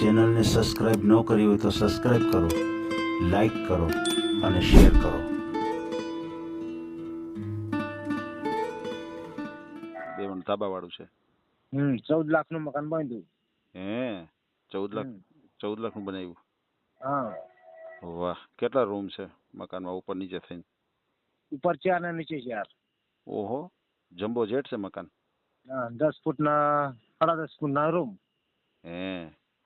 ચેનલને સબસ્ક્રાઈબ ન કરી હોય તો સબસ્ક્રાઈબ કરો લાઈક કરો અને શેર કરો. દેવન તાબા વાળું છે. હમ ચૌદ લાખનું મકાન બાંધ્યું. હે ચૌદ લાખ ચૌદ લાખનું બનાવ્યું. હા. વાહ કેટલા રૂમ છે મકાનમાં ઉપર નીચે થઈને? ઉપર ચાર ને નીચે ચાર ઓહો જમ્બો જેટ છે મકાન? હા દસ ફૂટ ના સાડા દસ ફૂટ ના રૂમ. હે.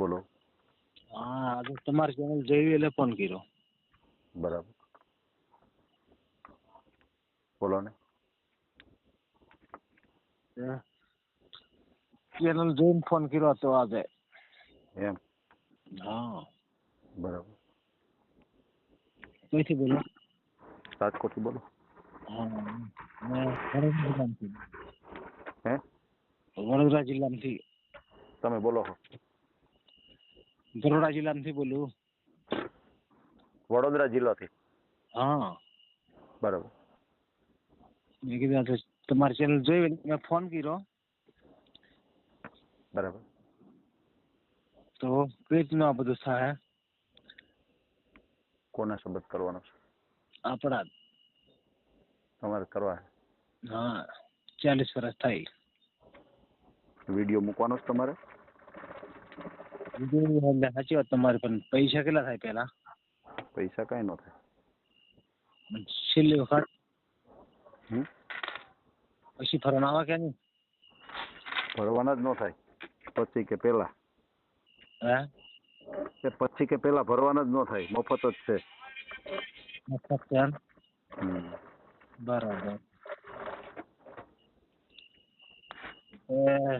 બોલો. હા આજે તમારી ચેનલ જોઈ એટલે ફોન કર્યો. બરાબર. બોલો ને. ચેનલ જોઈને ફોન કર્યો હતો આજે. એમ? હા. બરાબર. કઈથી બોલો? રાજકોટથી બોલો. વડોદરા જિલ્લામાંથી. તમે બોલો બરોડા જિલ્લામાંથી બોલું વડોદરા જિલ્લાથી હા બરાબર મેં કીધું આ તો તમારી ચેનલ જોઈ એટલે મેં ફોન કર્યો બરાબર તો કઈ રીતનું આ બધું થાય કોને સંબંધ કરવાનો છે આપણા તમારે કરવા હા ચાલીસ વર્ષ થાય છે વીડિયો મૂકવાનો છે તમારે બીજું એટલે સાચી વાત તમારી પણ પૈસા કેટલા થાય પેલા પૈસા કઈ ન થાય. છેલ્લી વખત? પછી ફરવા આવે કે નહીં? ભરવાના જ ન થાય. પછી કે પેલા હે? પછી કે પેલા ભરવાના જ ન થાય. મફત જ છે. મફત છે? બરાબર. એ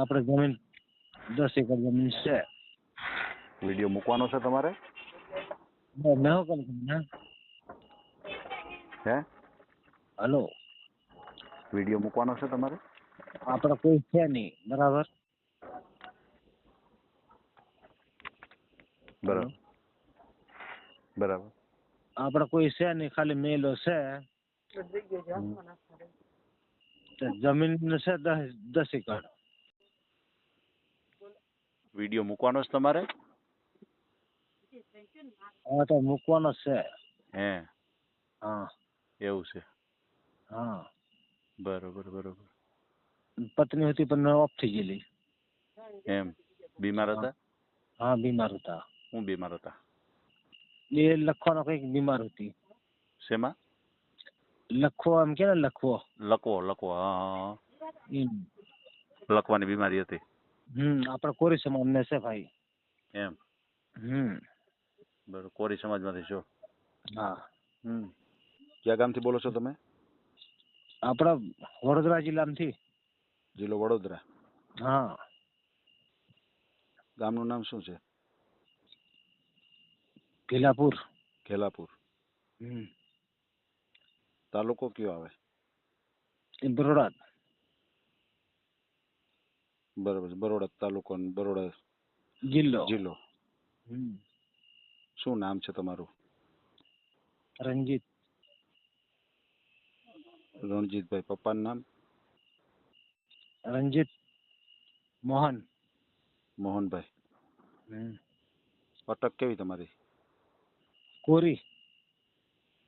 આપણે જમીન દસ એકર જમીન છે. વીડિયો મૂકવાનો છે તમારે? મેં કરું તમને? હે? હલો. વીડિયો મૂકવાનો છે તમારે? આપણે કોઈ છે નહીં બરાબર? બરાબર. બરાબર. આપણે કોઈ છે નહીં ખાલી મેલો છે. જમીન છે દસ દસ એકર. વીડિયો મૂકવાનો છે તમારે? હા તો મૂકવાનો છે. હે? હા. એવું છે? હા. બરોબર બરોબર. પત્ની હતી પણ ઓફ થઈ ગયેલી. એમ? બીમાર હતા? હા બીમાર હતા. હું બીમાર હતા? એ લખવાનો કંઈક બીમાર હતી. શેમાં? લખવો એમ કે લખવો. લખવો લકવો હા લખવાની બીમારી હતી? હમ આપણે કોરી સમાજ ને છે ભાઈ. એમ? હમ. બરોબર કોરી સમાજમાંથી છો? હા. હમ. ક્યાં ગામથી બોલો છો તમે? આપણા વડોદરા જિલ્લામાંથી. જિલ્લો વડોદરા? હા. ગામનું નામ શું છે? ભીલાપુર ઘેલાપુર. હમ. તાલુકો કયો આવે? બરોડા. બરોબર છે. બરોડા તાલુકો બરોડા જિલ્લો. જિલ્લો. હમ. શું નામ છે તમારું? રણજીત. રણજીતભાઈ પપ્પાનું નામ? રણજીત મોહન. મોહનભાઈ. અટક કેવી તમારી? કોરી.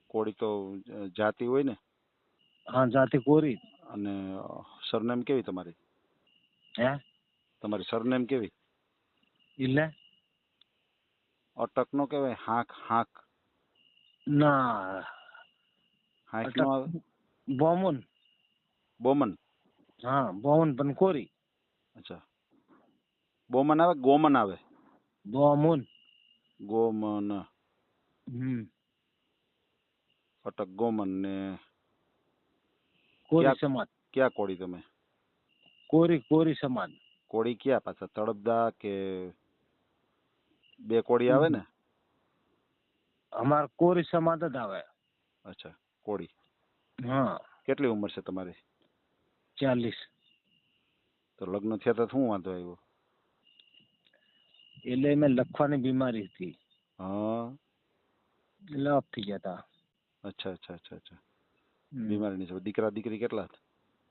કોળી તો જાતિ હોય ને? હા જાતિ કોરી. અને સરનેમ કેવી તમારી? હે? તમારી સરનેમ કેવી? એટલે અટક નો કહેવાય? હાંક હાંક. ના. હાંક નો આવે? બોમન. બોમન. હા બોમન પણ કોરી અચ્છા. બોમન આવે ગોમન આવે? બોમન ગોમન. હમ. અટક ગોમન ને કોરી સમાજ. ક્યાં કોળી તમે? કોરી કોરી સમાન કોળી ક્યાં પાછા તળપદા કે બે કોળી આવે ને અમાર કોરી સમાન જ આવે અચ્છા કોળી હા કેટલી ઉંમર છે તમારી ચાલીસ તો લગ્ન થયા તો શું વાંધો આવ્યો એટલે મેં લખવાની બીમારી હતી હા એટલે ઓફ થઈ ગયા હતા અચ્છા અચ્છા અચ્છા અચ્છા હમ. બીમારીની છે દીકરા દીકરી કેટલા હતા?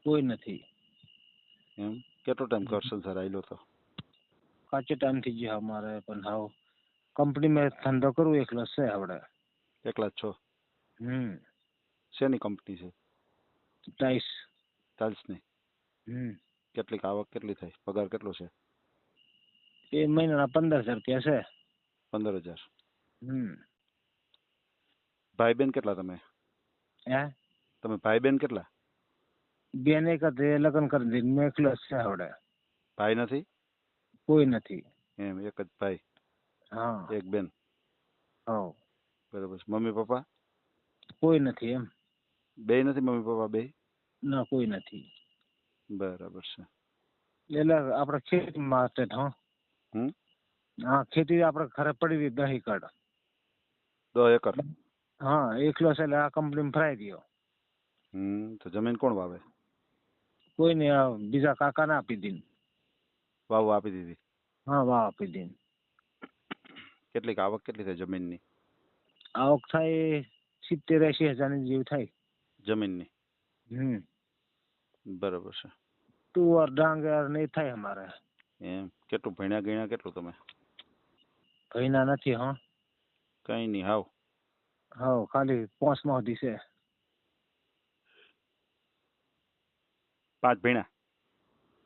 કોઈ નથી એમ? કેટલો ટાઈમ કરશો સર આયલો તો? કાચે ટાઈમ થઈ ગયો અમારે પણ હાવ કંપનીમાં ધંધો કરું એકલો છે આપણે એકલા જ છો? હમ. શેની કંપની છે? ટાઈસ ટાઇલ્સની હમ. કેટલીક આવક કેટલી થાય? પગાર કેટલો છે? એ મહિનાના પંદર હજાર રૂપિયા છે. પંદર હજાર. હમ. ભાઈ બેન કેટલા તમે? હે? તમે ભાઈ બેન કેટલા? બેન હતી એ લગ્ન કરી દે મેં એકલો જ છે આવડે. ભાઈ નથી? કોઈ નથી. એમ એક જ ભાઈ? હા. એક બેન? હા બરાબર મમ્મી પપ્પા? કોઈ નથી એમ. બે નથી મમ્મી પપ્પા બે? ના કોઈ નથી. બરાબર છે. એટલે આપણે ખેતી માટે હા. હા ખેતી આપણે ઘરે પડી રહી દહીં કાઢ. દસ એકર? હા એકલો છે એટલે આ કંપનીમાં ફરાઈ ગયો. હમ તો જમીન કોણ વાવે? કોઈ નહીં આ બીજા કાકાને આપી દીન વાવ આપી દીધી. હા વાવ આપી દીન કેટલીક આવક કેટલી થાય જમીનની? આવક થાય સિત્તેર એસી હજારની જેવું થાય. જમીનની? હમ. બરાબર છે. તુવર ડાંગર ને થાય અમારે. એમ. કેટલું ભણ્યા ગણ્યા કેટલું તમે? ભણ્યા નથી હા. કઈ નહીં હાવ. હા ખાલી પાંચમા સુધી છે. પાંચ ભીણા.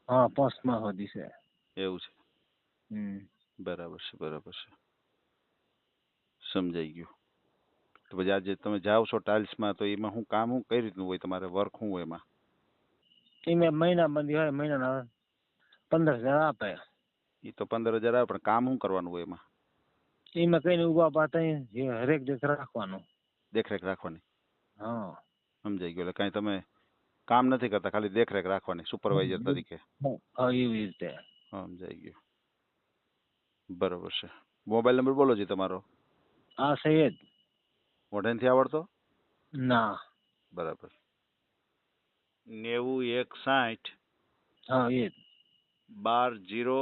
હા પાંચમા સુધી છે. એવું છે. હમ. બરાબર છે બરાબર છે. સમજાઈ ગયું. તો પછી આજે તમે જાઓ છો ટાઇલ્સમાં તો એમાં હું કામ હું કઈ રીતનું હોય તમારે વર્ક શું હોય એમાં? એમાં મહિના બંધી હોય મહિનાના પંદર હજાર આપે. એ તો પંદર હજાર આવે પણ કામ શું કરવાનું હોય એમાં? એમાં કઈ નહીં ઊભા પાતા હરેક દેખ રાખવાનું. દેખરેખ રાખવાની? હા. સમજાઈ ગયું. એટલે કાંઈ તમે કામ નથી કરતા ખાલી દેખરેખ રાખવાની સુપરવાઇઝર તરીકે. હા એવી રીતે. સમજાઈ ગયું. બરોબર છે. મોબાઈલ નંબર બોલો જી તમારો. હા સૈયદ. મોઢેથી આવડતો? ના. બરાબર. નેવું એક સાઠ હા એ બાર જીરો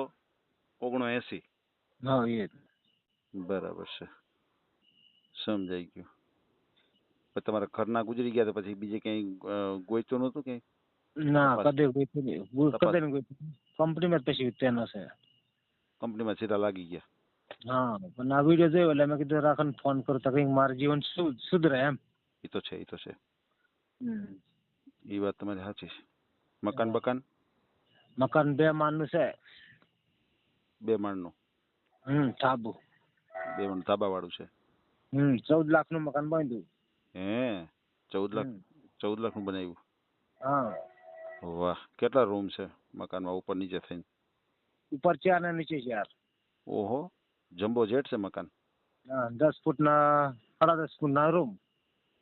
ઓગણો એસી હા એ બરાબર છે. સમજાઈ ગયું. પણ તમારા ઘરના ગુજરી ગયા તો પછી બીજે ક્યાંય ગોયતું ગોઈતું નહોતું ક્યાંય? ના કદી કોઈ તપાસ. કદે ને કોઈ કંપનીમાં જ પછી તેનો છે. કંપનીમાં સીધા લાગી ગયા. હા પણ આ વીડિયો જોયો એટલે મેં કીધું રાખન ફોન કરું તો કંઈક મારું જીવન સુધરે એમ. એ તો છે એ તો છે. હમ. એ વાત તમારી સાચી છે. મકાન બકાન? મકાન બે માળનું છે. બે માળનું? હમ ધાબુ. બે માળ ધાબા વાળું છે? હમ ચૌદ લાખનું મકાન બાંધ્યું. હે ચૌદ લાખ હમ. ચૌદ લાખનું બનાવ્યું હા વાહ કેટલા રૂમ છે મકાનમાં ઉપર નીચે થઈને ઉપર ચાર ને નીચે ચાર ઓહો જમ્બો જેટ છે મકાન હા દસ ફૂટના સાડા દસ ફૂટના રૂમ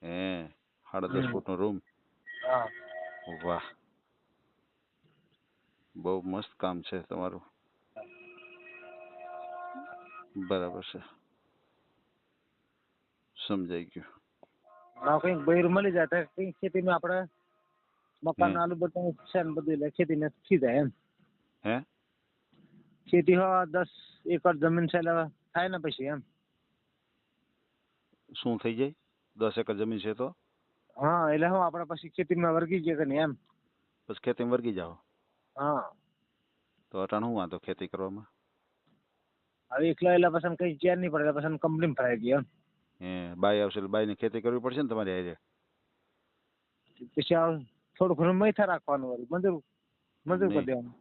હે સાડા દસ હમ. ફૂટનો રૂમ હા વાહ બહુ મસ્ત કામ છે તમારું બરાબર છે સમજાઈ ગયું હા કંઈક બૈર મળી જાય તો કંઈક ખેતીમાં આપણે મકાન. આલુ બધું છે ને બધું એટલે ખેતીને થઈ જાય એમ. હે? ખેતી હો દસ એકર જમીન છે એટલે થાય ને પછી એમ. શું થઈ જાય? દસ એકર જમીન છે તો? હા એટલે હું આપણે પછી ખેતીમાં વર્ગી જઈએ કે નહીં એમ. ખેતી ખેતીમાં વર્ગી જાઓ? હા. તો અટાણ શું વાંધો ખેતી કરવામાં? હવે એકલા એટલે પછી કઈ ચેર નહીં પડે એટલે પછી કંપનીમાં ફરાઈ ગયો એમ. હે બાઈ આવશે એટલે બાઈને ખેતી કરવી પડશે ને તમારી હારે? પછી આ થોડું ઘણું મૈથા રાખવાનું વળી મજૂર મજૂર કરી. દેવાનું.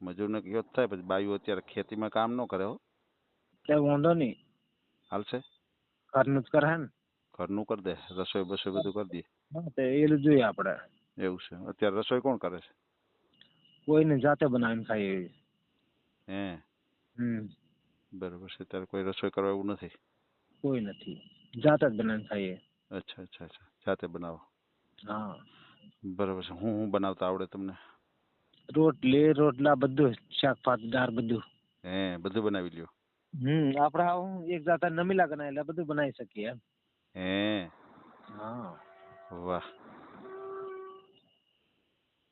મજૂરને કયો થાય પછી બાઈઓ અત્યારે ખેતીમાં કામ ન કરે હો. એટલે વાંધો નહીં. હાલશે? ઘરનું જ કરે ને. ઘરનું કરી દે રસોઈ બસોઈ બધું કરી દે. હા તો એ જોઈએ આપણે. એવું છે. અત્યારે રસોઈ કોણ કરે છે? કોઈને જાતે બનાવીને ખાઈએ હે. હમ. બરોબર છે અત્યારે કોઈ રસોઈ કરવા એવું નથી. કોઈ નથી. જાતે જ બનાવીને ખાઈએ. અચ્છા અચ્છા અચ્છા. જાતે બનાવો. હા. બરાબર છે. હું હું બનાવતા આવડે તમને? રોટલી રોટલા બધું શાક ભાત દાળ બધું. હે બધું બનાવી લ્યો. હમ આપણે આવું એક જાતા નમીલા લાગે એટલે બધું બનાવી શકીએ એમ. હે. હા. વાહ.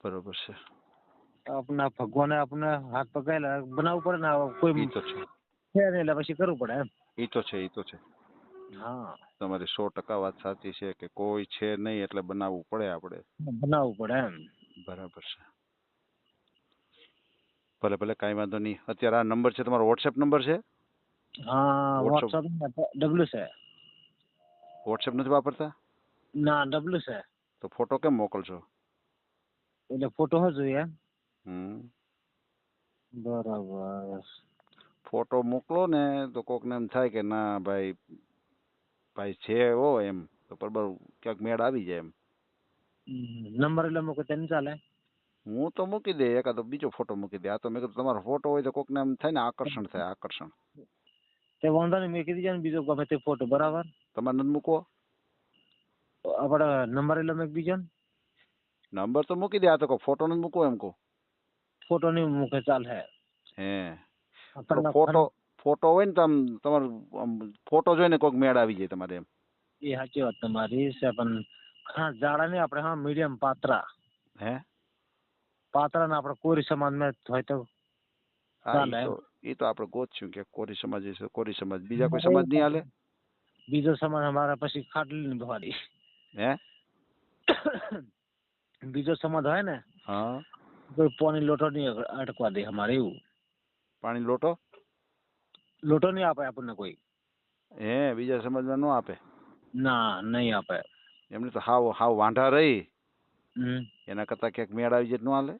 બરોબર છે. આપણા ભગવાને આપણે હાથ પકડેલા બનાવવું પડે ને કોઈ તો છે. એટલે પછી કરવું પડે એમ. એ તો છે ઈ તો છે. હા. તમારી સો ટકા વાત સાચી છે કે કોઈ છે નહીં એટલે બનાવવું પડે આપણે. બનાવવું પડે એમ. બરાબર છે. ભલે ભલે કાંઈ વાંધો નહીં. અત્યારે આ નંબર છે તમારો વોટ્સએપ નંબર છે? હા WhatsApp. ડબલ્યુ છે. વોટ્સએપ નથી વાપરતા? ના ડબલ્યુ છે. તો ફોટો કેમ મોકલશો? એટલે ફોટો હો જોઈએ હમ. બરાબર. ફોટો મોકલો ને તો કોકને એમ થાય કે ના ભાઈ ભાઈ છે હો એમ તો બરાબર ક્યાંક મેળ આવી જાય એમ. હમ, નંબર એટલે મૂકો તેની ચાલે. હું તો મૂકી દે એકાદો બીજો ફોટો મૂકી દે. આ તો મેં કીધું તમારો ફોટો હોય તો કોકને એમ થાય ને આકર્ષણ થાય આકર્ષણ. તે વાંધો નહીં મેં કીધી છે ને બીજો ગમે તે ફોટો બરાબર? તમારે નથી મૂકવો? આપણે નંબર એટલે મેં બીજો ને. નંબર તો મૂકી દે આ તો કહું ફોટો નથી મૂકવો એમ કહું. ફોટો નહીં મૂકે ચાલે. હે. તો આપણને ફોટો ફોટો હોય ને તો આમ તમારો આમ ફોટો જોઈને કોઈક મેળ આવી જાય તમારે એમ. એ સાચી વાત તમારી છે પણ હા જાડા નહીં આપણે હા મીડિયમ પાતરા. હે? પાતરા ને આપણે કોરી સમાજમાં હોય તો ચાલે ઈ તો આપણે ગોતશું કે કોરી સમાજ કોરી સમાજ. બીજા કોઈ સમાજ નહીં હાલે? બીજો સમાજ અમારા પછી ખાટલી ની બહારી હે? બીજો સમાજ હોય ને હા. કોઈ પોની લોટો નહીં અટકવા દે અમારે એવું. પાણી લોટો? લોટો નહીં આપે આપણને કોઈ. હે બીજા સમાજમાં ન આપે. ના નહીં આપે. એમને તો હાવ હાવ વાંઢા રહી. એના કરતા ક્યાંક મેળ આવી જાય ન હાલે.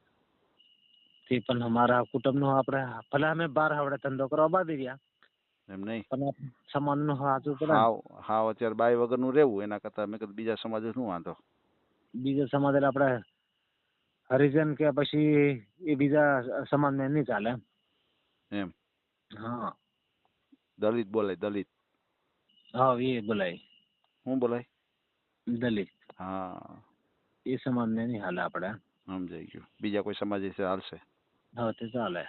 તે પણ અમારા કુટુંબનો આપણે ભલે અમે બાર આવડે ધંધો કરવા બાંધી રહ્યા. એમ નહીં. પણ સમાજનું સાચું પડે. હાવ હાવ અત્યારે બાય વગરનું રહેવું એના કરતા મેં કીધું બીજા સમાજ શું વાંધો. બીજા સમાજ એટલે આપણે હરિજન કે પછી એ બીજા સમાજને નહીં ચાલે. એમ. હા. દલિત બોલાય દલિત. હા એ બોલાય. શું બોલાય? દલિત. હા. એ સમાજને નહીં હાલે આપણે. સમજાઈ ગયું. બીજા કોઈ સમાજ વિશે હાલશે? હવે તે ચાલે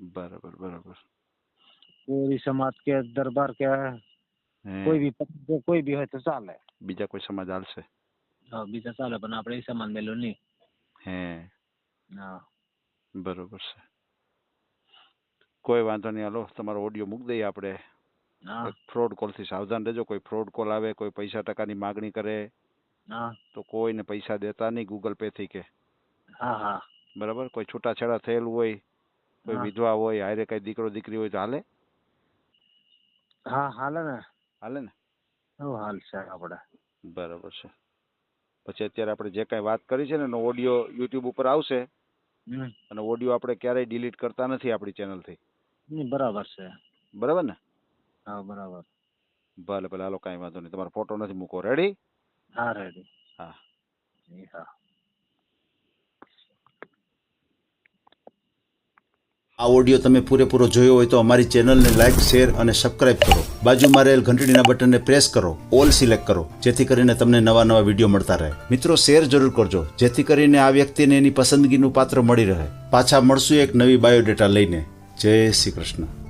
બરાબર બરાબર. કોરી સમાજ કે દરબાર કે હે, કોઈ બી પક્ષ કે કોઈ બી હોય તો ચાલે. બીજા કોઈ સમાજ હાલશે? હા બીજા ચાલે પણ આપણે એ સમાજ મેલું નહીં. હે. હા. બરોબર છે. કોઈ વાંધો નહીં હાલો તમારો ઓડિયો મૂકી દઈએ આપણે. ફ્રોડ કોલથી સાવધાન રહેજો કોઈ ફ્રોડ કોલ આવે કોઈ પૈસા ટકાની માગણી કરે તો કોઈને પૈસા દેતા નહીં ગૂગલ પે થી કે. હા હા. બરાબર? કોઈ છૂટાછેડા થયેલું હોય કોઈ વિધવા હોય હારે કઈ દીકરો દીકરી હોય તો હાલે? હા હાલે ને. હાલે ને? હાલ છે આપણે બરાબર છે. પછી અત્યારે આપણે જે કઈ વાત કરી છે ને એનો ઓડિયો યુટ્યુબ ઉપર આવશે. અને ઓડિયો આપણે ક્યારેય ડિલીટ કરતા નથી આપણી ચેનલથી નહીં, બરાબર છે. બરાબર ને? હા બરાબર. ભલે ભલે હાલો કાંઈ વાંધો નહીં. તમારો ફોટો નથી મૂકો. રેડી હા રેડી હા. હા. આ ઓડિયો તમે પૂરેપૂરો જોયો હોય તો અમારી ચેનલને લાઇક શેર અને સબસ્ક્રાઇબ કરો. બાજુમાં રહેલ ઘંટડીના બટનને પ્રેસ કરો. ઓલ સિલેક્ટ કરો. જેથી કરીને તમને નવા નવા વીડિયો મળતા રહે. મિત્રો શેર જરૂર કરજો. જેથી કરીને આ વ્યક્તિને એની પસંદગીનું પાત્ર મળી રહે. પાછા મળશું એક નવી બાયોડેટા લઈને. જય શ્રી કૃષ્ણ.